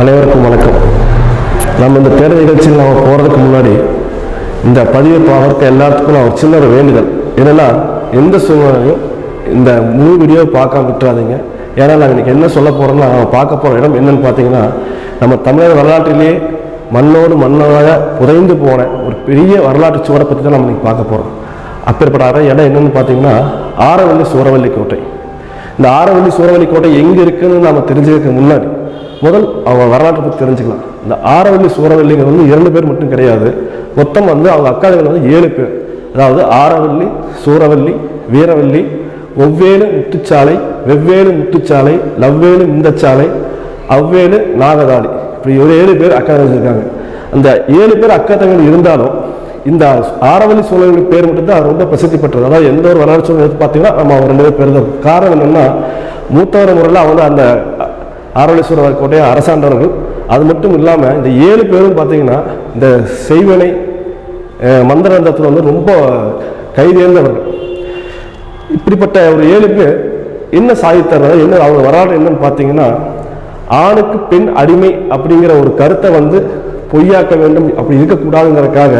அனைவருக்கும் வணக்கம். நம்ம இந்த தேர்தல் நிகழ்ச்சியில் நம்ம போகிறதுக்கு முன்னாடி இந்த பதிவை பார்க்குறதுக்கு எல்லாத்துக்கும் நான் ஒரு சின்ன ஒரு வேண்டுதல். என்னன்னா எந்த சூழ்நிலையும் இந்த முழு வீடியோ பார்க்காம விட்டுறாதீங்க. ஏன்னா நாங்கள் இன்றைக்கி என்ன சொல்ல போகிறோம்னா நம்ம பார்க்க போகிற இடம் என்னன்னு பார்த்தீங்கன்னா நம்ம தமிழக வரலாற்றிலேயே மண்ணோடு மண்ணாக புதைந்து போன ஒரு பெரிய வரலாற்று சுவரை பற்றி தான் நம்ம இன்னைக்கு பார்க்க போகிறோம் அப்பேற்பட்ட இடம் என்னென்னு பார்த்தீங்கன்னா ஆரவல்லி சூரவல்லி கோட்டை. இந்த ஆரவல்லி சூரவல்லி கோட்டை எங்கே இருக்குதுன்னு நம்ம தெரிஞ்சதுக்கு முன்னாடி முதல் அவங்க வரலாற்றை பற்றி தெரிஞ்சுக்கலாம். இந்த ஆரவல்லி சூரவல்லிங்கிறது வந்து இரண்டு பேர் மட்டும் கிடையாது. மொத்தம் வந்து அவங்க அக்காடுகள் வந்து ஏழு பேர். அதாவது ஆரவல்லி சூரவல்லி வீரவல்லி ஒவ்வேலு முத்துச்சாலை வெவ்வேலு முத்துச்சாலை லவ்வேலு இந்தச்சாலை அவ்வேலு நாகதாளி இப்படி ஒரு ஏழு பேர் அக்கா இருக்காங்க. அந்த ஏழு பேர் அக்கா தங்கச்சி இருந்தாலும் இந்த ஆரவல்லி சோழர்களுக்கு பேர் மட்டும்தான் ரொம்ப பிரசித்தி பெற்றது. அதாவது எந்த ஒரு வரலாற்று சூழல் பார்த்தீங்கன்னா நம்ம அவங்க ரெண்டு பேர் பேர் தான் காரணம் என்னன்னா மூத்தவர் முறையில் அவங்க அந்த ஆரவல்லீஸ்வரர் கோட்டையை அரசாண்டவர்கள். அது மட்டும் இல்லாமல் இந்த ஏழு பேரும் பார்த்தீங்கன்னா இந்த செய்வனை மந்திரந்தத்தில் வந்து ரொம்ப கைதேர்ந்தவர்கள். இப்படிப்பட்ட ஒரு ஏழு பேர் என்ன சாதித்தார் என்ன அவங்க வரலாறு என்னன்னு பார்த்தீங்கன்னா ஆணுக்கு பெண் அடிமை அப்படிங்கிற ஒரு கருத்தை வந்து பொய்யாக்க வேண்டும் அப்படி இருக்கக்கூடாதுங்கிறதுக்காக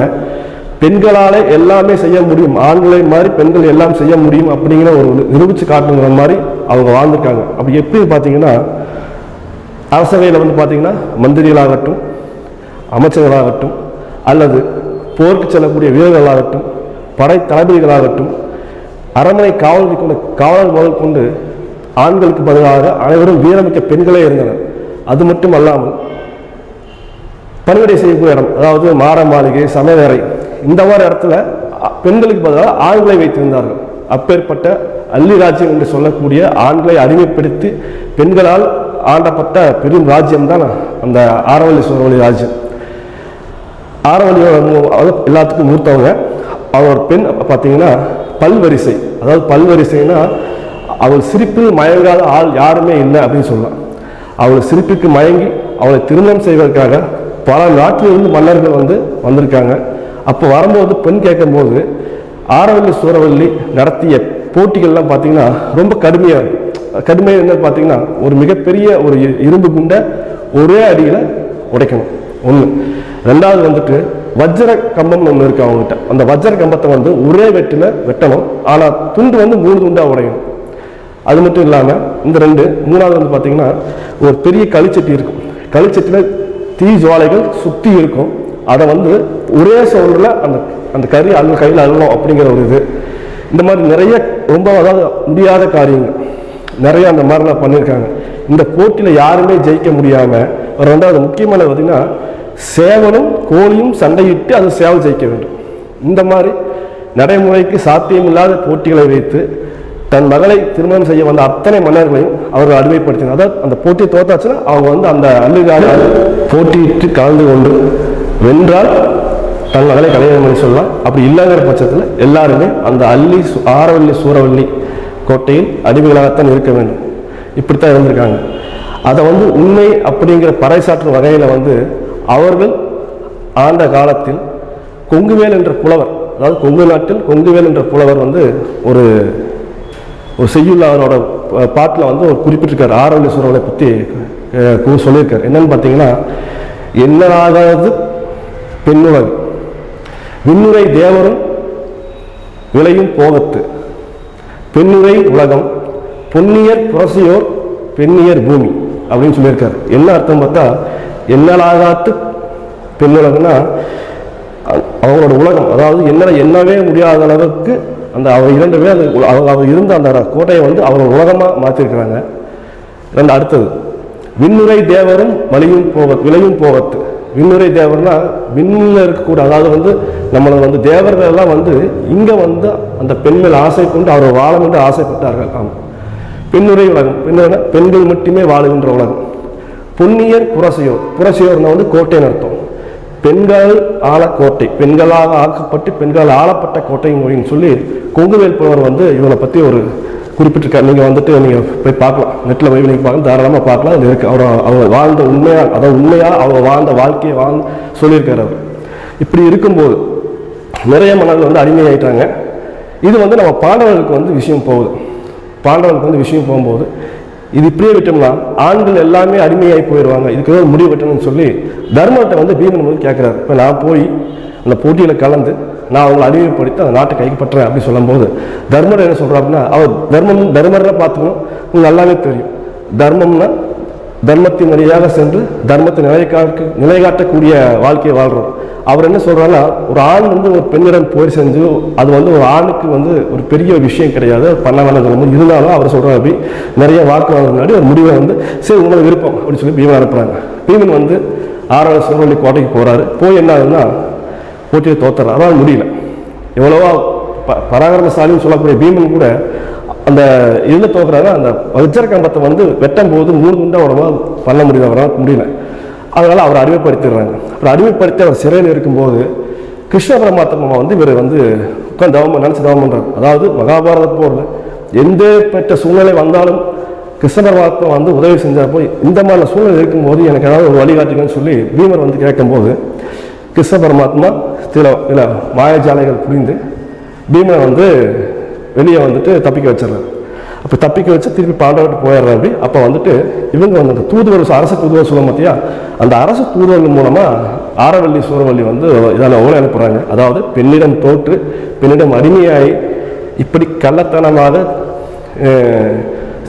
பெண்களாலே எல்லாமே செய்ய முடியும் ஆண்களை மாதிரி பெண்கள் எல்லாம் செய்ய முடியும் அப்படிங்கிற ஒரு நிரூபித்து காட்டுங்கிற மாதிரி அவங்க வாழ்ந்துருக்காங்க. அப்படி எப்படி பார்த்தீங்கன்னா அரசவையில் வந்து பார்த்தீங்கன்னா மந்திரிகளாகட்டும் அமைச்சர்களாகட்டும் அல்லது போருக்கு செல்லக்கூடிய வீரர்களாகட்டும் படை தளபதிகளாகட்டும் அரண்மனை காவல் கொண்ட காவலர் முதல் கொண்டு ஆண்களுக்கு பதிலாக அனைவரும் வீரமிக்க பெண்களே இருந்தனர். அது மட்டும் அல்லாமல் பணிவிடை செய்யக்கூடிய இடம் அதாவது மாட மாளிகை சமையலறை இந்த மாதிரி இடத்துல பெண்களுக்கு பதிலாக ஆண்களை வைத்திருந்தார்கள். அப்பேற்பட்ட அள்ளி ராஜ்யம் என்று சொல்லக்கூடிய ஆண்களை அடிமைப்படுத்தி பெண்களால் ஆண்டப்பட்ட பெரும் ராஜ்யம் தான் அந்த ஆரவல்லி சோழவழி ராஜ்யம். ஆரவல்லியோட எல்லாத்துக்கும் மூத்தவங்க. அவர் பெண் பார்த்தீங்கன்னா பல்வரிசை. அதாவது பல்வரிசைனா அவள் சிரிப்பில் மயங்காத ஆள் யாருமே இல்லை அப்படின்னு சொல்லலாம். அவள் சிரிப்புக்கு மயங்கி அவளை திருமணம் செய்வதற்காக பல நாட்டிலிருந்து மன்னர்கள் வந்து வந்திருக்காங்க. அப்போ வரும்போது பெண் கேட்கும்போது ஆரவல்லி சூரவல்லி நடத்திய போட்டிகள்லாம் பார்த்தீங்கன்னா ரொம்ப கடுமையாக இருக்கும் கடுமையாக என்ன பார்த்தீங்கன்னா ஒரு மிகப்பெரிய ஒரு இரும்பு குண்டை ஒரே அடியில் உடைக்கணும். ஒன்று ரெண்டாவது வந்துட்டு வஜ்ர கம்பம்னு ஒன்று இருக்கு அவங்ககிட்ட. அந்த வஜ்ர கம்பத்தை வந்து ஒரே வெட்டில் வெட்டணும். ஆனால் துண்டு வந்து மூணு துண்டாக உடையணும். அது மட்டும் இல்லாமல் இந்த ரெண்டு மூணாவது வந்து பார்த்தீங்கன்னா ஒரு பெரிய களிச்சட்டி இருக்கும். களிச்சட்டியில் தீ ஜுவாலைகள் சுற்றி இருக்கும். அதை வந்து ஒரே சோழரில் அந்த அந்த கறி அழு கையில் அள்ளணும் அப்படிங்கிற ஒரு இது. இந்த மாதிரி நிறைய ரொம்ப அதாவது முடியாத காரியங்கள். நிறைய அந்த மாதிரிலாம் பண்ணியிருக்காங்க. இந்த போட்டியில் யாருமே ஜெயிக்க முடியாமல் ரெண்டாவது முக்கியமான பார்த்தீங்கன்னா சேவலும் கோழியும் சண்டையிட்டு அது சேவல் ஜெயிக்க வேண்டும். இந்த மாதிரி நடைமுறைக்கு சாத்தியமில்லாத போட்டிகளை வைத்து தன் மகளை திருமணம் செய்ய வந்த அத்தனை மன்னர்களையும் அவர்கள் அடிமைப்படுத்தினார். அதாவது அந்த போட்டியை தோத்தாச்சுன்னா அவங்க வந்து அந்த அல்லுகால போட்டியிட்டு கலந்து கொண்டு வென்றால் தன் மகளை கல்யாணம் பண்ணி சொல்லலாம். அப்படி இல்லைங்கிற பட்சத்தில் எல்லாருமே அந்த அள்ளி சு- ஆரவல்லி சூரவல்லி கோட்டையில் அடிமைகளாகத்தான் இருக்க வேண்டும். இப்படித்தான் இருந்திருக்காங்க. அதை வந்து உண்மை அப்படிங்கிற பறைசாற்றும் வகையில் வந்து அவர்கள் ஆண்ட காலத்தில் கொங்குவேல் என்ற புலவர் அதாவது கொங்கு நாட்டில் கொங்குவேல் என்ற புலவர் வந்து ஒரு ஒரு செய்யுள்ளவரோட பாட்டில் வந்து ஒரு குறிப்பிட்டிருக்கார். ஆரவல்லி பற்றி சொல்லியிருக்கார். என்னன்னு பார்த்தீங்கன்னா என்னராகாது பெண்ணுலகு விண்ணுரை தேவரும் விளையும் போகத்து. பெண்ணுரை உலகம் பொன்னியர் புரசியோர் பெண்ணியர் பூமி அப்படின்னு சொல்லியிருக்காரு. என்ன அர்த்தம் பார்த்தா என்னலாகாத்து பெண்ணுலகம்னா அ- அவங்களோட உலகம் அதாவது என்னால எண்ணவே முடியாத அளவுக்கு அந்த அவங்க இரண்டு பேர் அந்த அவங்க அவங்க இருந்த அந்த கோட்டையை வந்து அவங்க உலகமாக மாற்றிருக்கிறாங்க ரெண்டு அடுத்தது விண்ணுரை தேவரும் மலையும் போக விளையும் போகத்து விண்ணுரை தேவர்னா விண்ணில் இருக்கக்கூட அதாவது வந்து நம்மளை வந்து தேவர்கள் எல்லாம் வந்து இங்கே வந்து அந்த பெண்கள் ஆசை கொண்டு அவர் வாழும் என்று ஆசைப்பட்டார்கள் ஆமாம் பெண்ணுரை உலகம். பெண்ணுரை பெண்கள் மட்டுமே வாழுகின்ற உலகம். பொன்னியர் புரசையோர். புரசையோர்னா வந்து கோட்டைன்னு அர்த்தம். பெண்கள் ஆள கோட்டை. பெண்களாக ஆக்கப்பட்டு பெண்கள் ஆளப்பட்ட கோட்டை மொழின்னு சொல்லி கொங்குவேல் புலவர் வந்து இவனை பற்றி ஒரு குறிப்பிட்டிருக்காரு. நீங்கள் வந்துட்டு நீங்கள் போய் பார்க்கலாம். நெட்டில் போய் நீங்கள் பார்க்கலாம். தாராளமாக பார்க்கலாம். அது இருக்குது அவர் அவர் வாழ்ந்த உண்மையாக அதாவது உண்மையாக அவங்க வாழ்ந்த வாழ்க்கையை வாழ்ந்து சொல்லியிருக்காரு அவர். இப்படி இருக்கும்போது நிறைய மன்னர்கள் வந்து அடிமையாயிட்டாங்க. இது வந்து நம்ம பாண்டவர்களுக்கு வந்து விஷயம் போகுது. பாண்டவர்களுக்கு வந்து விஷயம் போகும்போது இது இப்படியே விட்டோம்னா ஆண்கள் எல்லாமே அடிமையாகி போயிடுவாங்க. இதுக்கு ஒரு முடிவு விட்டணும்னு சொல்லி தர்மத்தை வந்து பீமன் வந்து கேட்குறாரு. இப்போ நான் போய் அந்த போட்டியில் கலந்து நான் அவங்களை அடிமைப்படுத்தி அந்த நாட்டை கைப்பற்றேன் அப்படின்னு சொல்லும்போது தர்மர் என்ன சொல்கிறார் அப்படின்னா அவர் தர்மம் தர்மர்னா பார்த்துக்கணும். உங்களுக்கு நல்லாவே தெரியும். தர்மம்னா தர்மத்தின் வழியாக சென்று தர்மத்தை நிலைக்காட்டு நிலைகாட்டக்கூடிய வாழ்க்கையை வாழ்கிறோம் அவர் என்ன சொல்கிறாருன்னா ஒரு ஆண் வந்து ஒரு பெண்ணிடம் போய் செஞ்சு அது வந்து ஒரு ஆணுக்கு வந்து ஒரு பெரிய விஷயம் கிடையாது. பண்ண வேணாம் சொல்லும்போது இருந்தாலும் அவர் சொல்கிறார் அப்படி நிறைய வாக்கு வாங்க முன்னாடி ஒரு முடிவை வந்து சரி உங்களுக்கு விருப்பம் அப்படின்னு சொல்லி பீமன் அனுப்புகிறாங்க பீமன் வந்து ஆறாவது சிவவள்ளி கோட்டைக்கு போகிறாரு போய் என்ன ஆகுதுன்னா போட்டியில் தோத்துறாரு ஆனால் முடியல. எவ்வளவோ ப- பராக்கிரமசாலின்னு சொல்லக்கூடிய பீமன் கூட அந்த இதில் தோக்குறாரு அந்த வஜ்ர கம்பத்தை வந்து வெட்டும் போது மூணு குண்டா உடம்பா பண்ண முடியல. அவரால் முடியல. அதனால அவர் அடிமைப்படுத்திடுறாங்க. அப்புறம் அடிமைப்படுத்தி அவர் சிறையில் இருக்கும்போது கிருஷ்ண பரமாத்மா வந்து இவர் வந்து உட்காந்து தவம் நினச்சி தவம் பண்றாரு. அதாவது மகாபாரத போரில் எந்த பெற்ற சூழ்நிலை வந்தாலும் கிருஷ்ண பரமாத்மா வந்து உதவி செஞ்சப்போ இந்த மாதிரி சூழ்நிலை இருக்கும்போது எனக்கு ஏதாவது ஒரு வழிகாட்டுங்கன்னு சொல்லி பீமர் வந்து கேட்கும்போது கிருஷ்ண பரமாத்மா சில இல்லை மாயஜாலைகள் புரிந்து பீமனை வந்து வெளியே வந்துட்டு தப்பிக்க வச்சிடுறாரு. அப்போ தப்பிக்க வச்சு திருப்பி பாண்டவர்கிட்ட போயிடுறாரு அப்படி. அப்போ வந்துட்டு இவங்க வந்து அந்த தூதுவர் அரசு தூதுவர் சொல்ல பார்த்தியா அந்த அரசு தூதுவர்கள் மூலமாக ஆரவள்ளி சூரவள்ளி வந்து இதால் ஓலை அனுப்புகிறாங்க அதாவது பெண்ணிடம் தோற்று பெண்ணிடம் அடிமையாகி இப்படி கள்ளத்தனமாக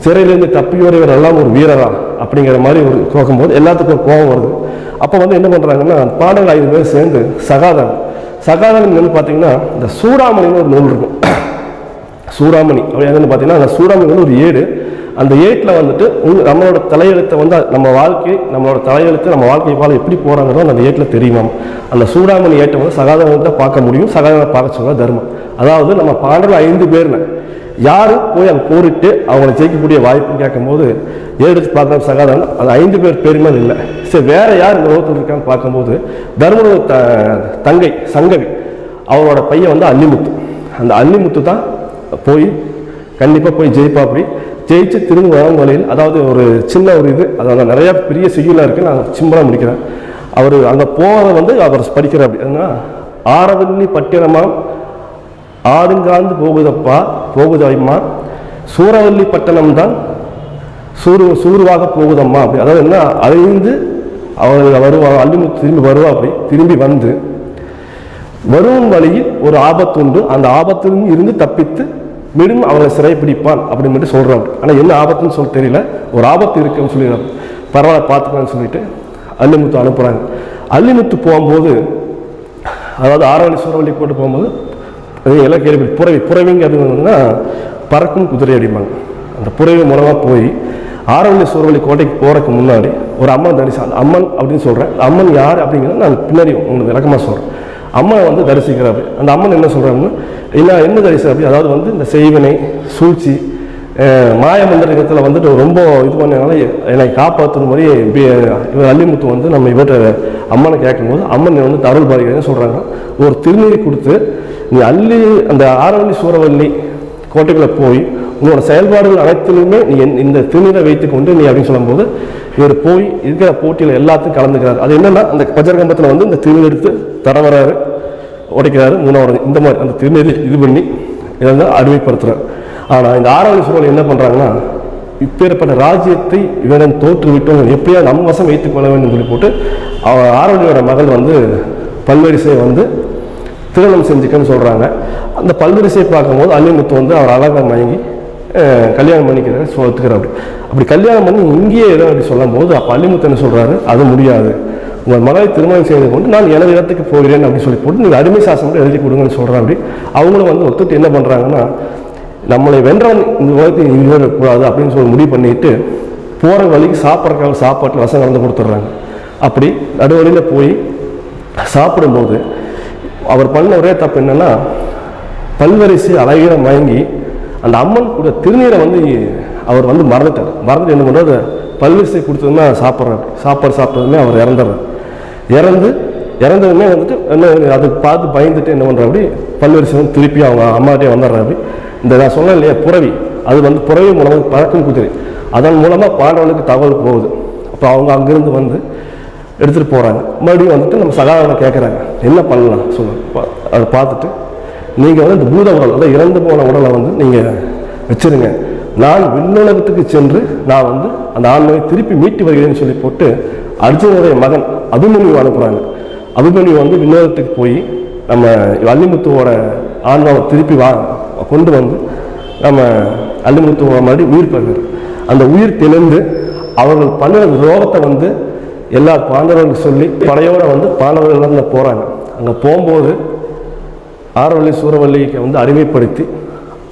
சிறையிலேருந்து தப்பி வருகிற எல்லாம் ஒரு வீரராக அப்படிங்கிற மாதிரி ஒரு போகும்போது எல்லாத்துக்கும் ஒரு கோபம் வருது. அப்போ வந்து என்ன பண்ணுறாங்கன்னா பாடல் ஐந்து பேர் சேர்ந்து சகாதம் சகாதனம் வந்து பார்த்தீங்கன்னா இந்த சூடாமணின்னு ஒரு நூல் இருக்கும். சூடாமணி அப்படி என்னன்னு பார்த்தீங்கன்னா அந்த சூடாமணி வந்து ஒரு ஏடு. அந்த ஏட்டில் வந்துட்டு உங்க- நம்மளோட தலையெழுத்தை வந்து நம்ம வாழ்க்கை நம்மளோட தலையெழுத்து நம்ம வாழ்க்கை பால் எப்படி போகிறாங்கிறதோ அந்த ஏட்டில் தெரியுமா அந்த சூடாமணி ஏட்டை வந்து சகாதாரத்தை பார்க்க முடியும். சகாதவனை பார்க்க சொல்ல தர்மம். அதாவது நம்ம பாண்டவர்கள் ஐந்து பேர்னு யாரும் போய் அங்கே போரிட்டு அவங்களை ஜெயிக்கக்கூடிய வாய்ப்புன்னு கேட்கும்போது எடுத்து பார்க்குற சகாதவன் அந்த ஐந்து பேர் பேருமே இல்லை. சரி வேற யார் இந்த உலகத்தில் இருக்கான்னு பார்க்கும்போது தர்மனோட த தங்கை சங்கவி அவரோட பையன் வந்து அல்லிமுத்து அந்த அல்லிமுத்து தான் போய் கண்டிப்பாக போய் ஜெயிப்பா அப்படி. ஜெயிச்சு திரும்ப வரும் வழியில் அதாவது ஒரு சின்ன ஒரு இது அதாவது நிறையா பெரிய செய்யுளாக இருக்குது நான் சிம்பிளாக முடிக்கிறேன். அவர் அங்கே போகிறத வந்து அவர் படிக்கிற அப்படி. ஏன்னா ஆரவல்லி பட்டினமாம் ஆடுங்காந்து போகுதப்பா போகுதம்மா சூறவல்லி பட்டணம் தான் சூறு சூருவாக போகுதம்மா அப்படி. அதாவது என்ன? அழிந்து அவர்கள் வருவா அல்லிமுத்து திரும்பி வருவா அப்படி. திரும்பி வந்து வரும் வழியில் ஒரு ஆபத்து உண்டு அந்த ஆபத்திலிருந்து இருந்து தப்பித்து மீண்டும் சிறை சிறைப்பிடிப்பான் அப்படின்னு மட்டும் சொல்றாரு ஆனால் என்ன ஆபத்துன்னு சொல்ல தெரியல. ஒரு ஆபத்து இருக்குன்னு சொல்லிடுறாரு பரவாயில்ல பார்த்துக்கலாம்னு சொல்லிட்டு அல்லிமுத்து அனுப்புகிறாங்க அல்லிமுத்து போகும்போது அதாவது ஆரவணி சூறவழி போட்டு போகும்போது எல்லாம் கேள்வி புறவி புறவிங்க அது பறக்கும் குதிரை அடிப்பாங்க. அந்த புறவி மூலமாக போய் ஆரவள்ளி சூரவள்ளி கோட்டைக்கு போகிறதுக்கு முன்னாடி ஒரு அம்மன் தரிசனம் அம்மன் அப்படின்னு சொல்கிறேன் அம்மன் யார் அப்படிங்கிறத நான் பின்னாடி உங்களுக்கு விளக்கமாக சொல்கிறேன் அம்மனை வந்து தரிசிக்கிறாரு. அந்த அம்மன் என்ன சொல்கிறாங்கன்னா என்ன என்ன தரிசனம் அப்படி அதாவது வந்து இந்த செய்வினை சூழ்ச்சி மாய மாயமந்திரத்தில் வந்துட்டு ரொம்ப இது பண்ணனால என்னை காப்பாற்றுன மாதிரி இவர் அல்லிமுத்து வந்து நம்ம இவர்கிட்ட அம்மனை கேட்கும்போது அம்மன் வந்து அருள் பாரிக்கிறேன்னு சொல்கிறாங்க ஒரு திருநீர் கொடுத்து நீ அள்ளி அந்த ஆரவள்ளி சூரவள்ளி கோட்டைக்குள்ளே போய் உன்னோட செயல்பாடுகள் அனைத்திலுமே நீ என்- இந்த திருநீரை வைத்துக்கொண்டு நீ அப்படின்னு சொல்லும்போது இவர் போய் இருக்கிற போட்டியில் எல்லாத்தையும் கலந்துக்கிறார். அது என்னன்னா அந்த பஜர்கம்பத்தில் வந்து இந்த திருநீர் எடுத்து தர வராரு உடைக்கிறாரு மூணாவது இந்த மாதிரி அந்த திருநீர் இது பண்ணி இதை வந்து ஆனால் இந்த ஆறாவது சூழல் என்ன பண்ணுறாங்கன்னா இப்பேற்பட்ட ராஜ்யத்தை இவன் தோற்று விட்டோம் எப்படியா நம்ம வசம் வைத்துக் கொள்ள வேண்டும் சொல்லி போட்டு அவர் ஆரோனியோட மகள் வந்து பல்வரிசை வந்து திருமணம் செஞ்சுக்கன்னு சொல்கிறாங்க அந்த பல்வரிசையை பார்க்கும்போது அல்லிமுத்து வந்து அவர் அழகாக மயங்கி கல்யாணம் பண்ணிக்கிறத சொல்லுக்கிறார் அப்படி அப்படி கல்யாணம் பண்ணி இங்கேயே ஏதோ அப்படி சொல்லும்போது அப்போ அல்லிமுத்து என்ன சொல்கிறாரு அது முடியாது. உங்கள் மகளை திருமணம் செய்து கொண்டு நான் எனது இடத்துக்கு போகிறேன் அப்படின்னு சொல்லி போட்டு நீங்கள் அடிமை சாசனம் மட்டும் எழுதி கொடுங்கன்னு சொல்கிறேன் அப்படி அவங்களும் வந்து ஒத்துட்டு என்ன பண்ணுறாங்கன்னா நம்மளை வென்றவன் இந்த உலகத்தை கூடாது அப்படின்னு சொல்லி முடிவு பண்ணிட்டு போகிற வழிக்கு சாப்பிட்றக்காக சாப்பாட்டில் வசம் கலந்து கொடுத்துட்றாங்க. அப்படி நடுவழியில் போய் சாப்பிடும்போது அவர் பண்ண ஒரே தப்பு என்னென்னா பல்வரிசை அழகிற மயங்கி அந்த அம்மன் கூட திருநீரை வந்து அவர் வந்து மறந்துட்டார். மறந்துட்டு என்ன பண்ணுறது பல்விசை கொடுத்ததுமே சாப்பிட்றாரு. சாப்பாடு சாப்பிட்டதுமே அவர் இறந்துடுறாரு. இறந்து இறந்ததுமே வந்துட்டு என்ன அது பார்த்து பயந்துட்டு என்ன பண்ணுறாரு அப்படி பல்வரிசை வந்து திருப்பி அவங்க அம்மாட்டே வந்துடுறாரு அப்படி. இந்த நான் சொன்னேன் இல்லையா புறவி. அது வந்து புறவி மூலமாக பழக்கம் குதிரை. அதன் மூலமாக பாண்டவனுக்கு தகவல் போகுது. அப்போ அவங்க அங்கேருந்து வந்து எடுத்துகிட்டு போகிறாங்க மறுபடியும் வந்துட்டு நம்ம சகாதாரம் கேட்குறாங்க என்ன பண்ணலாம்? சொல்லுங்கள் அதை பார்த்துட்டு நீங்கள் வந்து இந்த பூத உடல் அதாவது இறந்து போன உடலை வந்து நீங்கள் வச்சுருங்க. நான் விண்ணுலகத்துக்கு சென்று நான் வந்து அந்த ஆண்மையை திருப்பி மீட்டு வருகிறேன்னு சொல்லி போட்டு அர்ஜுனுடைய மகன் அபிமன்யு அனுப்புகிறாங்க அபிமன்யு வந்து விண்ணுலகத்துக்கு போய் நம்ம அல்லிமுத்துவோட ஆன்மாவை திருப்பி வா கொண்டு வந்து நம்ம அல்லிமுத்துவோட மாதிரி உயிர் பெறுகிறார். அந்த உயிர் தெளிந்து அவர்கள் பண்ணுற ரோகத்தை வந்து எல்லா பாண்டவர்களுக்கு சொல்லி படையோட வந்து பாண்டவர்கள் போகிறாங்க அங்கே போகும்போது ஆரவள்ளி சூரவள்ளிக்கு வந்து அறிமைப்படுத்தி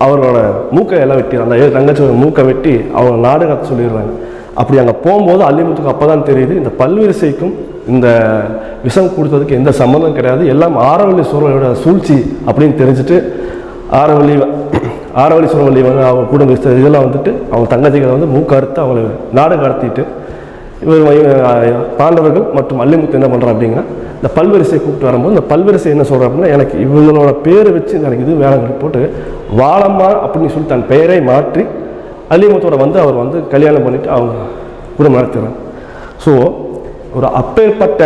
அவரோட மூக்கை எல்லாம் வெட்டி அந்த ஏழு தங்கச்சியோட மூக்கை வெட்டி அவங்க நாடு சொல்லிடுறாங்க. அப்படி அங்கே போகும்போது அல்லிமுத்துக்கு அப்போ தான் தெரியுது இந்த பல்வரிசைக்கும் இந்த விஷம் கொடுத்ததுக்கு எந்த சம்மந்தம் கிடையாது. எல்லாம் ஆரவள்ளி சூரவள்ளியோட சூழ்ச்சி அப்படின்னு தெரிஞ்சுட்டு ஆரவள்ளி ஆரவள்ளி சூரவள்ளி வந்து அவங்க கூட இதெல்லாம் வந்துட்டு அவங்க தங்கச்சிகளை வந்து மூக்கறுத்து அவங்களை நாடு கடத்திட்டு இவர் பாண்டவர்கள் மற்றும் அல்லிமுத்து என்ன பண்ணுறா அப்படிங்கன்னா இந்த பல்வரிசை கூப்பிட்டு வரும்போது இந்த பல்வரிசை என்ன சொல்கிறா அப்படின்னா எனக்கு இவங்களோட பேரை வச்சு எனக்கு இது வேளாங்கண்ணி போட்டு வாழம்மா அப்படின்னு சொல்லி தன் பெயரை மாற்றி அல்லிமுத்தோட வந்து அவர் வந்து கல்யாணம் பண்ணிட்டு அவங்க குடும்பம் நடத்துகிறாங்க ஸோ ஒரு அப்பேற்பட்ட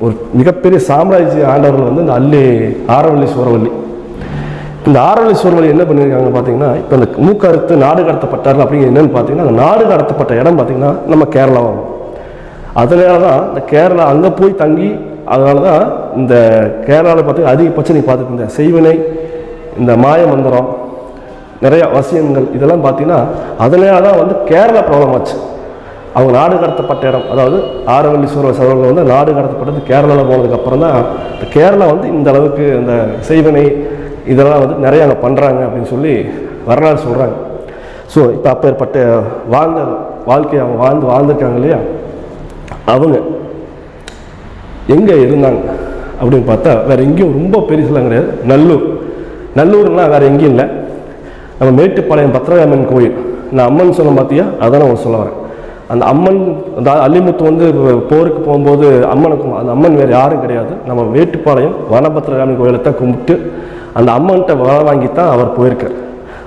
ஒரு மிகப்பெரிய சாம்ராஜ்ய ஆண்டவர்கள் வந்து இந்த அல்லி ஆரவள்ளி சூரவள்ளி இந்த ஆரவள்ளி சூரவள்ளி என்ன பண்ணியிருக்காங்க பார்த்தீங்கன்னா இப்போ இந்த மூக்கறுத்து நாடு கடத்தப்பட்டார்கள் அப்படிங்கிறது என்னன்னு பார்த்தீங்கன்னா அந்த நாடு கடத்தப்பட்ட இடம் பார்த்தீங்கன்னா நம்ம கேரளாவாகும் அதனால தான் இந்த கேரளா அங்கே போய் தங்கி அதனால தான் இந்த கேரளாவில் பார்த்தீங்கன்னா அதிகபட்சம் நீ இந்த செய்வினை இந்த மாய மந்திரம் நிறைய வசியங்கள் இதெல்லாம் பார்த்தீங்கன்னா அதனால தான் வந்து கேரளா ப்ராப்ளம் ஆச்சு. அவங்க நாடு கடத்தப்பட்ட இடம் அதாவது ஆரவல்லீஸ்வரர் சதவர்கள் வந்து நாடு கடத்தப்பட்டது கேரளாவில் போனதுக்கப்புறம் தான் இந்த கேரளா வந்து இந்த அளவுக்கு இந்த செய்வினை இதெல்லாம் வந்து நிறைய அங்கே பண்ணுறாங்க அப்படின்னு சொல்லி வரலாறு சொல்கிறாங்க ஸோ இப்போ அப்பேற்பட்ட வாழ்ந்த வாழ்க்கையை அவங்க வாழ்ந்து வாழ்ந்துருக்காங்க இல்லையா? அவங்க எங்கே இருந்தாங்க அப்படின்னு பார்த்தா வேற எங்கேயும் ரொம்ப பெருசுலாம் கிடையாது. நல்லூர். நல்லூர்னால் வேறு எங்கேயும் இல்லை. நம்ம மேட்டுப்பாளையம் பத்ரகாமன் கோயில். நான் அம்மன் சொன்ன பார்த்தியா அதான் நான் சொல்ல வரேன். அந்த அம்மன் அந்த அல்லிமுத்து வந்து போருக்கு போகும்போது அம்மனுக்கும் அந்த அம்மன் வேறு யாரும் கிடையாது. நம்ம மேட்டுப்பாளையம் வனபத்ரகாமன் கோயிலை தான் கும்பிட்டு அந்த அம்மன்கிட்ட வர வாங்கி தான் அவர் போயிருக்கார்.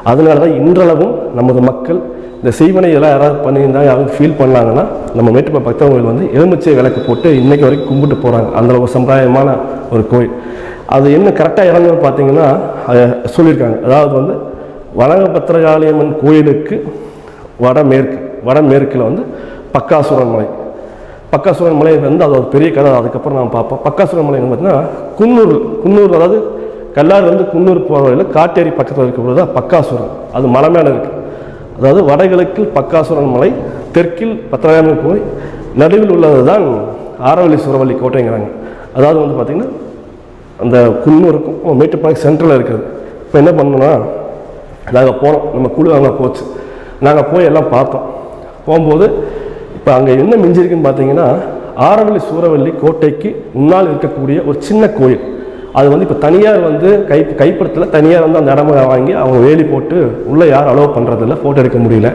அதனால தான் இன்றளவும் நமது மக்கள் இந்த செய்வனை எல்லாம் யாராவது பண்ணியிருந்தா யாராவது ஃபீல் பண்ணாங்கன்னா நம்ம மேட்டுப்பா பக்தர் கோயில் வந்து எலுமிச்சை விளக்கு போட்டு இன்றைக்கு வரைக்கும் கும்பிட்டு போகிறாங்க அந்த ஒரு சம்பிரதாயமான ஒரு கோயில். அது என்ன கரெக்டாக இறங்குன்னு பார்த்தீங்கன்னா அதை சொல்லியிருக்காங்க. அதாவது வந்து வனகபத்திரகாளியம்மன் கோயிலுக்கு வடமேற்கு வடமேற்கில் வந்து பக்காசுரன் மலை. பக்காசுரன் மலை வந்து அது ஒரு பெரிய கதை. அதுக்கப்புறம் நாம் பார்ப்போம். பக்காசுரன் மலை பார்த்தீங்கன்னா குன்னூர் குன்னூர் அதாவது கல்லாறுலேருந்து வந்து குன்னூர் போகிற வழியில் காட்டேரி பக்கத்தில் இருக்கிறது தான் பக்காசுரன். அது மலை மேலே இருக்குது அதாவது வடகிழக்கில் பக்காசுரன் மலை தெற்கில் பத்திரகாமன் கோயில் நடுவில் உள்ளது தான் ஆரவல்லி சுரவல்லி கோட்டைங்கிறாங்க. அதாவது வந்து பார்த்திங்கன்னா அந்த குன்னூருக்கும் மேட்டுப்பாளையம் சென்ட்ரலில் இருக்குது இப்போ என்ன பண்ணோம்னா நாங்கள் போனோம். நம்ம குழு அங்கே போச்சு. நாங்கள் போய் எல்லாம் பார்த்தோம். போகும்போது இப்போ அங்கே என்ன மிஞ்சிருக்குன்னு பார்த்தீங்கன்னா ஆரவல்லி சூரவல்லி கோட்டைக்கு முன்னால் இருக்கக்கூடிய ஒரு சின்ன கோயில். அது வந்து இப்போ தனியார் வந்து கை கைப்படத்தில் தனியார் வந்து அந்த இடமா வாங்கி அவங்க வேலி போட்டு உள்ளே யாரும் அலோவ் பண்ணுறதில்ல ஃபோட்டோ எடுக்க முடியல.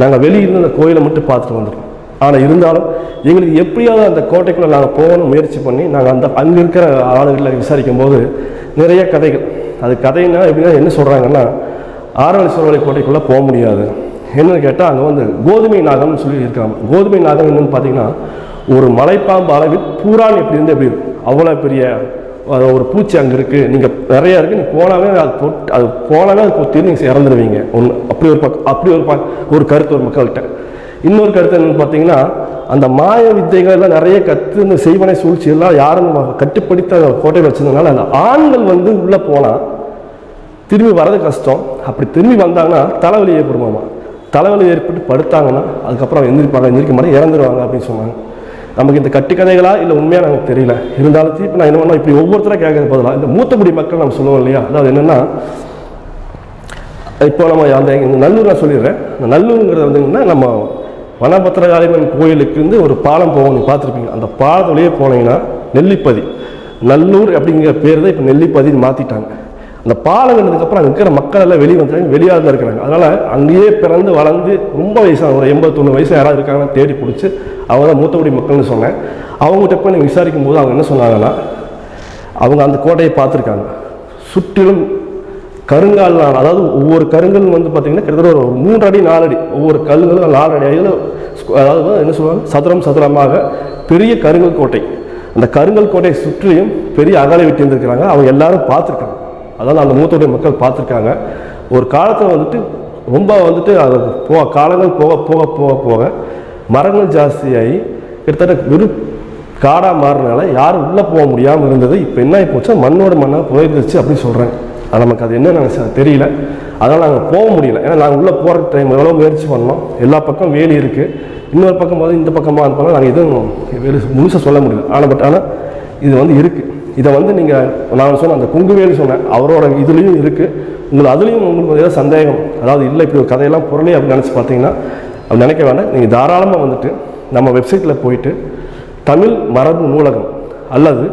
நாங்கள் வெளியிருந்து அந்த கோயிலை மட்டும் பார்த்துட்டு வந்துட்டோம். ஆனால் இருந்தாலும் எங்களுக்கு எப்படியாவது அந்த கோட்டைக்குள்ளே நாங்கள் போகணும் முயற்சி பண்ணி நாங்கள் அந்த அங்கே இருக்கிற ஆளுகளை விசாரிக்கும் போது நிறைய கதைகள். அது கதைன்னா எப்படின்னா என்ன சொல்கிறாங்கன்னா ஆரவழி சோழவழி கோட்டைக்குள்ளே போக முடியாது. என்னன்னு கேட்டால் அங்கே வந்து கோதுமை நாகம்னு சொல்லி இருக்காங்க. கோதுமை நாகம் என்னன்னு பார்த்தீங்கன்னா ஒரு மலைப்பாம்பு அளவில் பூரான் எப்படி இருந்து எப்படி இருக்கும்? அவ்வளோ பெரிய ஒரு பூச்சி அங்கே இருக்குது நீங்கள் நிறையா இருக்குது நீங்கள் போனாவே அது தொட்டு அது போனாவே அது கொத்தி நீங்கள் இறந்துடுவீங்க ஒன்று அப்படி ஒரு பக் அப்படி ஒரு ப ஒரு கருத்து ஒரு மக்கள்கிட்ட. இன்னொரு கருத்து என்னென்னு பார்த்தீங்கன்னா அந்த மாய வித்தைகள் எல்லாம் நிறைய கற்று இந்த செய்வனை சூழ்ச்சியெல்லாம் யாரும் கட்டுப்படுத்த அந்த கோட்டையில் வச்சிருந்தனால அந்த ஆண்கள் வந்து உள்ளே போனால் திரும்பி வரது கஷ்டம். அப்படி திரும்பி வந்தாங்கன்னா தலைவலி ஏற்படுமாமா? தலைவலி ஏற்பட்டு படுத்தாங்கன்னா அதுக்கப்புறம் எந்திரிப்பாங்க எந்திரிக்க மாதிரி இறந்துருவாங்க அப்படின்னு சொன்னாங்க. நமக்கு இந்த கட்டுக்கதைகளா இல்லை உண்மையாக நமக்கு தெரியல. இருந்தாலும் திருப்பி நான் என்ன பண்ணா இப்படி ஒவ்வொருத்தரும் கேட்கறது பதிலாக இந்த மூத்தக்குடி மக்கள் நம்ம சொல்லுவோம் இல்லையா? அதாவது என்னென்னா இப்போ நம்ம அந்த நல்லூர் நான் சொல்லிடுறேன். இந்த நல்லூருங்கிறது வந்துங்கன்னா நம்ம வனபத்திரகாளியம்மன் கோயிலுக்கு வந்து ஒரு பாலம் போகும் பார்த்துருப்பீங்க. அந்த பாலத்துலேயே போனீங்கன்னா நெல்லிப்பதி. நல்லூர் அப்படிங்கிற பேர் தான் இப்போ நெல்லிப்பதின்னு மாற்றிட்டாங்க அந்த பாலம் கண்டதுக்கப்புறம் அங்கே இருக்கிற மக்கள் எல்லாம் வெளியே வந்துட்டாங்க வெளியாக தான் இருக்கிறாங்க. அதனால் அங்கேயே பிறந்து வளர்ந்து ரொம்ப வயசான ஒரு எண்பத்தொன்று வயசு யாராவது இருக்காங்கன்னா தேடி பிடிச்சி அவங்க தான் மூத்தக்குடி மக்கள்னு சொன்னேன். அவங்ககிட்ட போய் நீங்கள் விசாரிக்கும் போது அவங்க என்ன சொன்னாங்கன்னா அவங்க அந்த கோட்டையை பார்த்துருக்காங்க. சுற்றிலும் கருங்கால்னால் அதாவது ஒவ்வொரு கருங்கல் வந்து பார்த்திங்கன்னா கிட்டத்தட்ட ஒரு மூன்று அடி நாலு அடி ஒவ்வொரு கல்லுங்களும் நாலு அடி அதில் அதாவது என்ன சொல்லுவாங்க? சதுரம் சதுரமாக பெரிய கருங்கல் கோட்டை. அந்த கருங்கல் கோட்டையை சுற்றியும் பெரிய அகலை வெட்டி இருந்திருக்கிறாங்க அவங்க எல்லாரும் பார்த்துருக்காங்க. அதாவது அந்த மூத்தோடைய மக்கள் பார்த்துருக்காங்க. ஒரு காலத்தில் வந்துட்டு ரொம்ப வந்துட்டு அது போக காலங்கள் போக போக போக போக மரங்கள் ஜாஸ்தியாகி கிட்டத்தட்ட வெறும் காடாக மாறினால யாரும் உள்ளே போக முடியாமல் இருந்தது. இப்போ என்ன ஆகி மண்ணோட மண்ணாக போயிருந்துச்சு அப்படின்னு சொல்கிறாங்க அது நமக்கு அது என்ன நாங்கள் தெரியல. அதனால் நாங்கள் போக முடியல. ஏன்னா நாங்கள் உள்ளே போகிற டைம் எவ்வளோ முயற்சி பண்ணோம். எல்லா பக்கம் வேலி இருக்குது இன்னொரு பக்கம் போது இந்த பக்கமாக இருப்பாங்க நாங்கள் எதுவும் வேலி முழுசாக சொல்ல முடியல. ஆனால் பட் ஆனால் இது வந்து இருக்குது இதை வந்து நீங்கள் நான் சொன்ன அந்த குங்குவேல் சொன்னேன் அவரோட இதுலேயும் இருக்குது உங்களுக்கு அதுலேயும் உங்களுக்கு ஏதாவது சந்தேகம் அதாவது இல்லை இப்படி ஒரு கதையெல்லாம் பொருளே அப்படின்னு நினச்சி பார்த்தீங்கன்னா அப்படி நினைக்க வேண்டாம். நீங்கள் தாராளமாக வந்துட்டு நம்ம வெப்சைட்டில் போயிட்டு தமிழ் மரபு நூலகம் அல்லது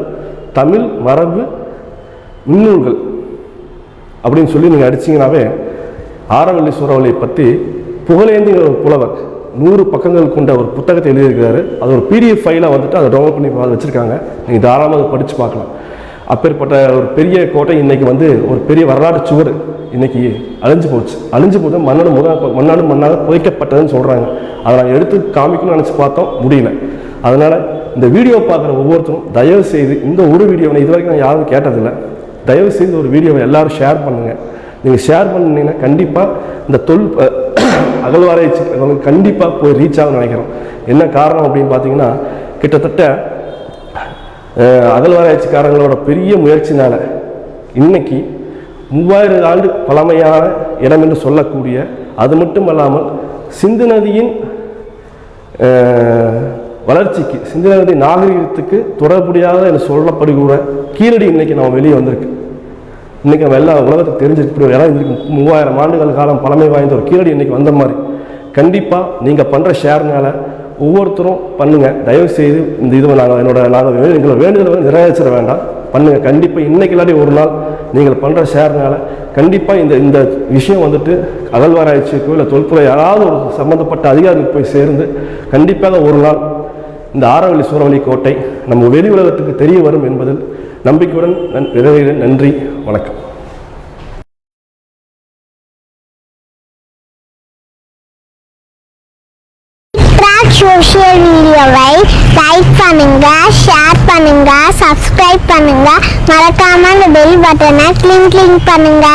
தமிழ் மரபு மின்னூல்கள் அப்படின்னு சொல்லி நீங்கள் அடிச்சீங்கன்னாவே ஆரவல்லி சூறாவளியை பற்றி புகழேந்திங்கிற ஒரு புலவர் நூறு பக்கங்கள் கொண்ட ஒரு புத்தகத்தை எழுதியிருக்கிறாரு. அது ஒரு பிடிஎஃப் ஃபைலாக வந்துட்டு அதை டவுன்லோட் பண்ணி பா- வச்சிருக்காங்க. நீங்கள் தாராளமாக அதை படித்து பார்க்கலாம். அப்பேற்பட்ட ஒரு பெரிய கோட்டை இன்றைக்கி வந்து ஒரு பெரிய வரலாற்று சுவர் இன்றைக்கி அழிஞ்சு போச்சு. அழிஞ்சு போது மண்ணோட முத மண்ணாடு மண்ணாக புதைக்கப்பட்டதுன்னு சொல்கிறாங்க அதை நாங்கள் எடுத்து காமிக்கணும்னு நினச்சி பார்த்தோம் முடியல. அதனால் இந்த வீடியோ பார்க்குற ஒவ்வொருத்தரும் தயவு செய்து இந்த ஒரு வீடியோவை இது வரைக்கும் நான் யாரும் கேட்டதில்லை. தயவு செய்து ஒரு வீடியோவை எல்லோரும் ஷேர் பண்ணுங்கள் நீங்கள் ஷேர் பண்ணீங்கன்னா கண்டிப்பாக இந்த தொல் அகழ்வாராய்ச்சி கண்டிப்பாக போய் ரீச் ஆகும் நினைக்கிறோம். என்ன காரணம் அப்படின்னு பார்த்தீங்கன்னா கிட்டத்தட்ட அகழ்வாராய்ச்சிக்காரங்களோட பெரிய முயற்சினால் இன்னைக்கு மூவாயிரம் ஆண்டு பழமையான இடம் என்று சொல்லக்கூடிய அது மட்டும் அல்லாமல் சிந்து நதியின் வளர்ச்சிக்கு சிந்து நதி நாகரிகத்துக்கு தொடர்புடையாத என்று சொல்லப்படுகிற கீழடி இன்னைக்கு நம்ம வெளியே வந்திருக்கு. இன்றைக்கி நம்ம எல்லா உலகத்துக்கு தெரிஞ்சிருக்கு ஒரு இடம் இருக்கு. மூவாயிரம் ஆண்டுகள் காலம் பழமை வாய்ந்த ஒரு கீழடி இன்றைக்கி வந்த மாதிரி. கண்டிப்பாக நீங்கள் பண்ணுற ஷேர்னால ஒவ்வொருத்தரும் பண்ணுங்கள் தயவு செய்து இந்த இதுவை நாங்கள் என்னோட நாங்கள் வேணும் எங்களை வேண்டுதலை நிறைவேற்ற வேண்டாம். பண்ணுங்கள் கண்டிப்பாக இன்னைக்கு இல்லாட்டி ஒரு நாள் நீங்கள் பண்ணுற ஷேர்னால கண்டிப்பாக இந்த இந்த விஷயம் வந்துட்டு அகழ்வாராய்ச்சிக்கோ இல்லை தொல்புறை யாராவது ஒரு சம்மந்தப்பட்ட அதிகாரிக்கு போய் சேர்ந்து கண்டிப்பாக ஒரு நாள் இந்த ஆரவழி சூறாவளி கோட்டை நம்ம வெளி உலகத்துக்கு தெரிய வரும் என்பதில் நம்பிக்கையுடன் நன் நிறைவேறேன் நன்றி வணக்கம். சோஷியல் வீடியோவை லைக் பண்ணுங்க ஷேர் பண்ணுங்க சப்ஸ்கிரைப் பண்ணுங்க. மறக்காம அந்த பெல் பட்டனை கிளிக் பண்ணுங்க.